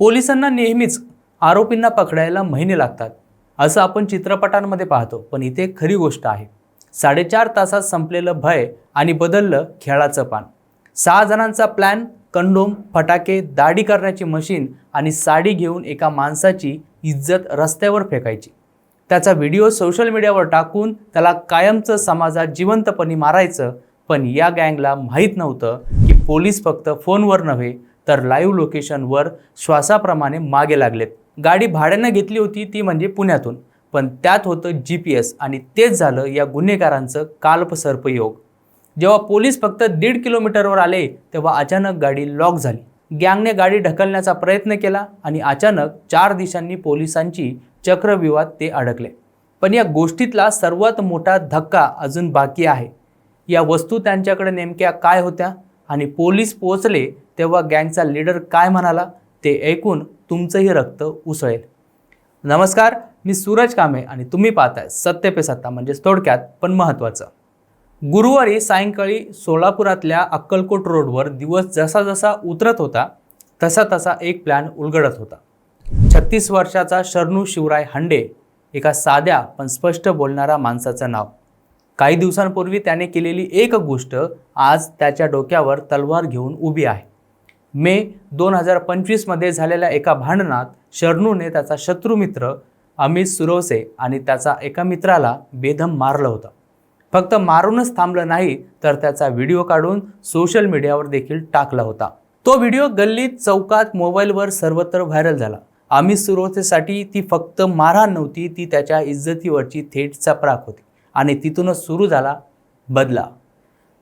पोलिसांना नेहमीच आरोपींना पकडायला महिने लागतात. असं आपण चित्रपटांमध्ये पाहतो पण इथे खरी गोष्ट आहे. साडेचार तासात संपलेलं भय आणि बदललं खेळाचं पान. सहा जणांचा प्लॅन कंडोम फटाके दाढी करण्याची मशीन आणि साडी घेऊन एका माणसाची इज्जत रस्त्यावर फेकायची. त्याचा व्हिडिओ सोशल मीडियावर टाकून त्याला कायमचं समाजात जिवंतपणी मारायचं पण या गँगला माहीत नव्हतं की पोलीस फक्त फोनवर नव्हे तर लाईव्ह लोकेशनवर श्वासाप्रमाणे मागे लागलेत. गाडी भाड्यानं घेतली होती ती म्हणजे पुण्यातून पण त्यात होतं जी पी एस आणि तेच झालं या गुन्हेगारांचं काल्पसर्पयोग जेव्हा पोलीस फक्त दीड किलोमीटरवर आले तेव्हा अचानक गाडी लॉक झाली. गँगने गाडी ढकलण्याचा प्रयत्न केला आणि अचानक चार दिशांनी पोलिसांची चक्रव्यूहात ते अडकले. पण या गोष्टीतला सर्वात मोठा धक्का अजून बाकी आहे. या वस्तू त्यांच्याकडे नेमक्या काय होत्या? आणि पोलीस पोहोचले तेव्हा गँगचा लीडर काय म्हणाला? ते ऐकून तुमचंही रक्त उसळेल. नमस्कार मी सूरज कामे आणि तुम्ही पाहताय सत्य पे सत्ता म्हणजेच थोडक्यात पण महत्त्वाचं. गुरुवारी सायंकाळी सोलापुरातल्या अक्कलकोट रोडवर दिवस जसा जसा उतरत होता तसा तसा एक प्लॅन उलगडत होता. छत्तीस वर्षाचा शरणू शिवराय हांडे एका साध्या पण स्पष्ट बोलणारा माणसाचं नाव. काही दिवसांपूर्वी त्याने केलेली एक गोष्ट आज त्याच्या डोक्यावर तलवार घेऊन उभी आहे. मे दोन हजार पंचवीसमध्ये झालेल्या एका भांडणात शरणूने त्याचा शत्रुमित्र अमित सुरवसे आणि त्याचा एका मित्राला बेदम मारलं होतं. फक्त मारूनच थांबलं नाही तर त्याचा व्हिडिओ काढून सोशल मीडियावर देखील टाकला होता. तो व्हिडिओ गल्लीत चौकात मोबाईलवर सर्वत्र व्हायरल झाला. अमित सुरवसेसाठी ती फक्त मारहाण नव्हती ती त्याच्या इज्जतीवरची थेट चपराक होती आणि तिथूनच सुरू झाला बदला.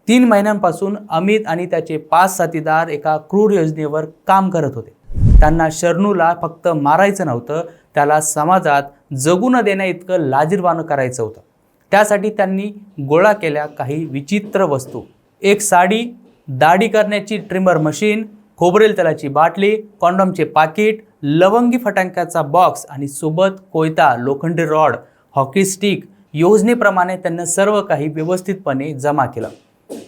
तीन महिन्यांपासून अमित आणि त्याचे पाच साथीदार एका क्रूर योजनेवर काम करत होते. त्यांना शरणूला फक्त मारायचं नव्हतं त्याला समाजात जगू न देण्या इतकं लाजीरवाणं करायचं होतं. त्यासाठी त्यांनी गोळा केल्या काही विचित्र वस्तू. एक साडी दाढी करण्याची ट्रिमर मशीन खोबरेल तेलाची बाटली कॉन्डॉमचे पाकिट लवंगी फटाक्याचा बॉक्स आणि सोबत कोयता लोखंडी रॉड हॉकी स्टिक योजनेप्रमाणे त्यांना सर्व काही व्यवस्थितपणे जमा केलं.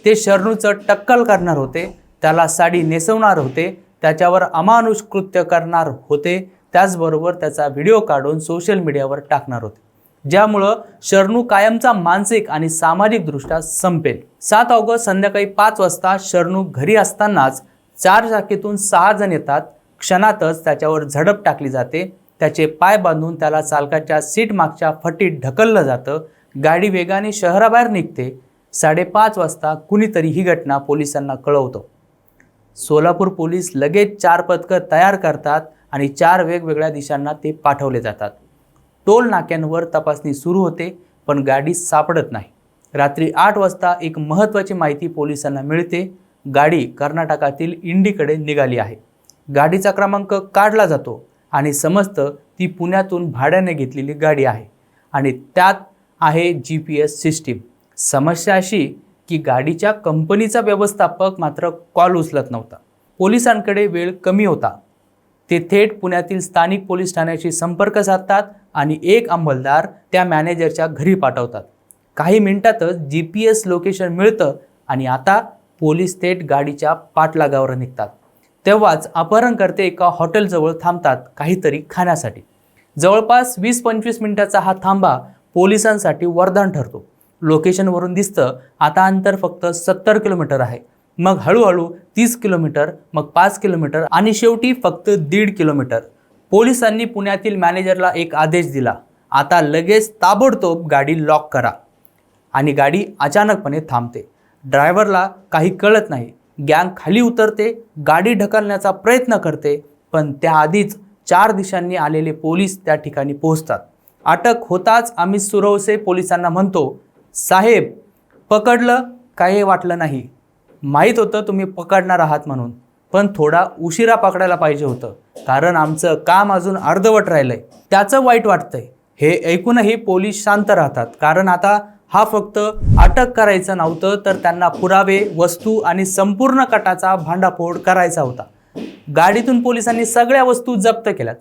ते शरणूचं टक्कल करणार होते त्याला साडी नेसवणार होते त्याच्यावर अमानुष कृत्य करणार होते त्याचबरोबर त्याचा व्हिडिओ काढून सोशल मीडियावर टाकणार होते. ज्यामुळं शरणू कायमचा मानसिक आणि सामाजिकदृष्ट्या संपेल. सात ऑगस्ट संध्याकाळी पाच वाजता शरणू घरी असतानाच चार चाकीतून सहा जण येतात. क्षणातच त्याच्यावर झडप टाकली जाते. त्याचे पाय बांधून त्याला चालकाच्या सीट मागच्या फटीत ढकललं जातं. गाडी वेगाने शहराबाहेर निघते. साडेपाच वाजता कुणीतरी ही घटना पोलिसांना कळवतो. सोलापूर पोलीस लगेच चार पथकं तयार करतात आणि चार वेगवेगळ्या दिशांना ते पाठवले जातात. टोल नाक्यांवर तपासणी सुरू होते पण गाडी सापडत नाही. रात्री आठ वाजता एक महत्त्वाची माहिती पोलिसांना मिळते गाडी कर्नाटकातील इंडीकडे निघाली आहे. गाडीचा क्रमांक काढला जातो आणि समजतं ती पुण्यातून भाड्याने घेतलेली गाडी आहे आणि त्यात आहे जी पी एस सिस्टीम समस्या अशी की गाडीच्या कंपनीचा व्यवस्थापक मात्र कॉल उचलत नव्हता. पोलिसांकडे वेळ कमी होता. ते थेट पुण्यातील स्थानिक पोलीस ठाण्याशी संपर्क साधतात आणि एक अंमलदार त्या मॅनेजरच्या घरी पाठवतात. काही मिनिटातच जी पी एस लोकेशन मिळतं आणि आता पोलीस थेट गाडीच्या पाठलागावर निघतात. तेव्हाच अपहरणकर्ते एका हॉटेलजवळ थांबतात काहीतरी खाण्यासाठी. जवळपास वीस पंचवीस मिनिटाचा हा थांबा पोलिसांसाठी वरदान ठरतो. लोकेशनवरून दिसतं. आता अंतर फक्त सत्तर किलोमीटर आहे. मग हळूहळू तीस किलोमीटर मग पाच किलोमीटर आणि शेवटी फक्त दीड किलोमीटर. पोलिसांनी पुण्यातील मॅनेजरला एक आदेश दिला. आता लगेच ताबडतोब गाडी लॉक करा. आणि गाडी अचानकपणे थांबते. ड्रायव्हरला काही कळत नाही. गँग खाली उतरते गाडी ढकलण्याचा प्रयत्न करते पण त्याआधीच चार दिशांनी आलेले पोलीस त्या ठिकाणी पोहोचतात. अटक होताच आम्ही सुरवसे पोलिसांना म्हणतो साहेब पकडलं काही वाटलं नाही. माहीत होतं तुम्ही पकडणार आहात म्हणून पण थोडा उशिरा पकडायला पाहिजे होतं कारण आमचं काम अजून अर्धवट राहिलं आहे त्याचं वाईट वाटतंय. हे ऐकूनही पोलीस शांत राहतात कारण आता हा फक्त अटक करायचं नव्हतं तर त्यांना पुरावे वस्तू आणि संपूर्ण कटाचा भांडाफोड करायचा होता. गाडीतून पोलिसांनी सगळ्या वस्तू जप्त केल्यात.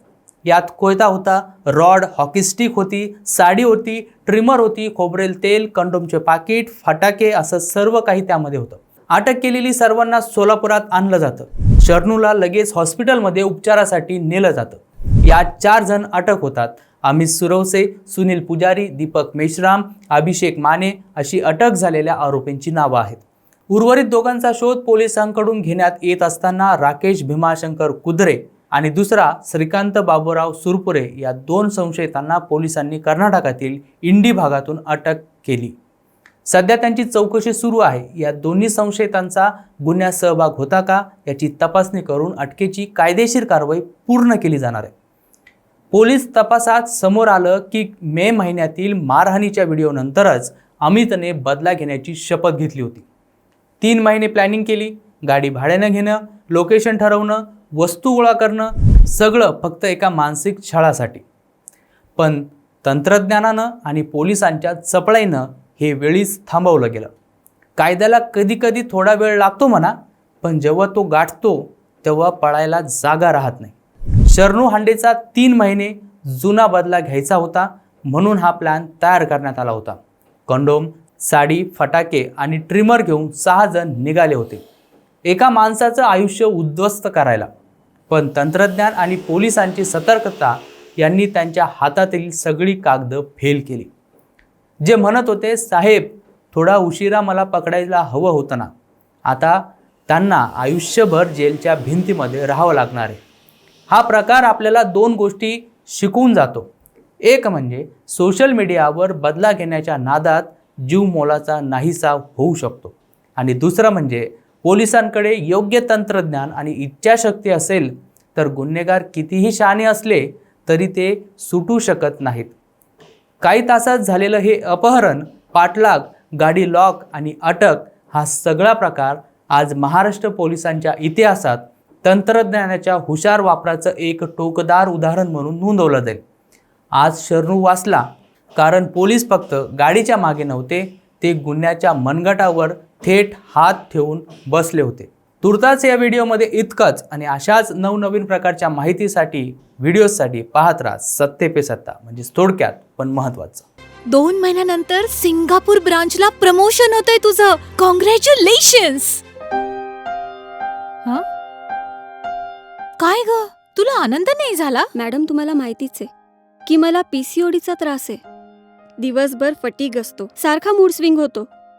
यात कोयता होता रॉड हॉकी स्टिक होती साडी होती ट्रिमर होती खोबरेल तेल कंडोमचे पाकिट फटाके असं सर्व काही त्यामध्ये होतं. अटक केलेली सर्वांना सोलापुरात आणलं जातं. शरणूला लगेच हॉस्पिटलमध्ये उपचारासाठी नेलं जातं. यात चार जण अटक होतात. अमित सुरवसे सुनील पुजारी दीपक मेश्राम अभिषेक माने अशी अटक झालेल्या आरोपींची नावं आहेत. उर्वरित दोघांचा शोध पोलिसांकडून घेण्यात येत असताना राकेश भीमाशंकर कुद्रे आणि दुसरा श्रीकांत बाबूराव सुरपुरे या दोन संशयितांना पोलिसांनी कर्नाटकातील इंडी भागातून अटक केली. सध्या त्यांची चौकशी सुरू आहे. या दोन्ही संशयितांचा गुन्ह्यात सहभाग होता का याची तपासणी करून अटकेची कायदेशीर कारवाई पूर्ण केली जाणार आहे. पोलीस तपासात समोर आलं की मे महिन्यातील मारहाणीच्या व्हिडिओनंतरच अमितने बदला घेण्याची शपथ घेतली होती. तीन महिने प्लॅनिंग केली. गाडी भाड्यानं घेणं लोकेशन ठरवणं वस्तू गोळा करणं सगळं फक्त एका मानसिक छळासाठी. पण तंत्रज्ञानानं आणि पोलिसांच्या चपळाईनं हे वेळीच थांबवलं गेलं. कायद्याला कधीकधी थोडा वेळ लागतो म्हणा पण जेव्हा तो गाठतो तेव्हा पळायला जागा राहत नाही. शरणू हांडेचा तीन महिने जुना बदला घ्यायचा होता म्हणून हा प्लॅन तयार करण्यात आला होता. कंडोम साडी फटाके आणि ट्रिमर घेऊन सहा जण निघाले होते. एका माणसाचं आयुष्य उद्ध्वस्त करायला. पण तंत्रज्ञान आणि पोलिसांची सतर्कता यांनी त्यांच्या हातातील सगळी कागदं फेल केली. जे म्हणत होते साहेब थोडा उशिरा मला पकडायला हवं होतं ना. आता त्यांना आयुष्यभर जेलच्या भिंतीमध्ये राहावं लागणार आहे. हा प्रकार आपल्याला दोन गोष्टी शिकवून जातो. एक म्हणजे सोशल मीडियावर बदला घेण्याच्या नादात जीव मोलाचा नाहीसा होऊ शकतो. आणि दुसरं म्हणजे पोलिसांकडे योग्य तंत्रज्ञान आणि इच्छाशक्ती असेल तर गुन्हेगार कितीही शहाणे असले तरी ते सुटू शकत नाहीत. काही तासात झालेलं हे अपहरण पाठलाग गाडी लॉक आणि अटक हा सगळा प्रकार आज महाराष्ट्र पोलिसांच्या इतिहासात तंत्रज्ञानाच्या हुशार वापराचं एक टोकदार उदाहरण म्हणून नोंदवलं जाईल. आज शरणू वाचला कारण पोलीस फक्त गाडीच्या मागे नव्हते ते गुन्ह्याच्या मनगटावर थेट हात ठेवून बसले होते. तुर्ताच या व्हिडिओमध्ये इतकंच आणि अशाच नवनवीन प्रकारच्या माहितीसाठी व्हिडिओसाठी पाहत राहा सत्ते पे सत्ता म्हणजेच थोडक्यात पण महत्त्वाचं. दोन महिन्यानंतर सिंगापूर ब्रांचला प्रमोशन होतंय तुझं. कॉंग्रॅच्युलेशन्स काय ग? तुला आनंद नाही झाला? मॅडम तुम्हाला माहितीच आहे की मला पीसीओडीचा त्रास आहे. दिवसभर फटीग असतो. सारखा मूड स्विंग होतो.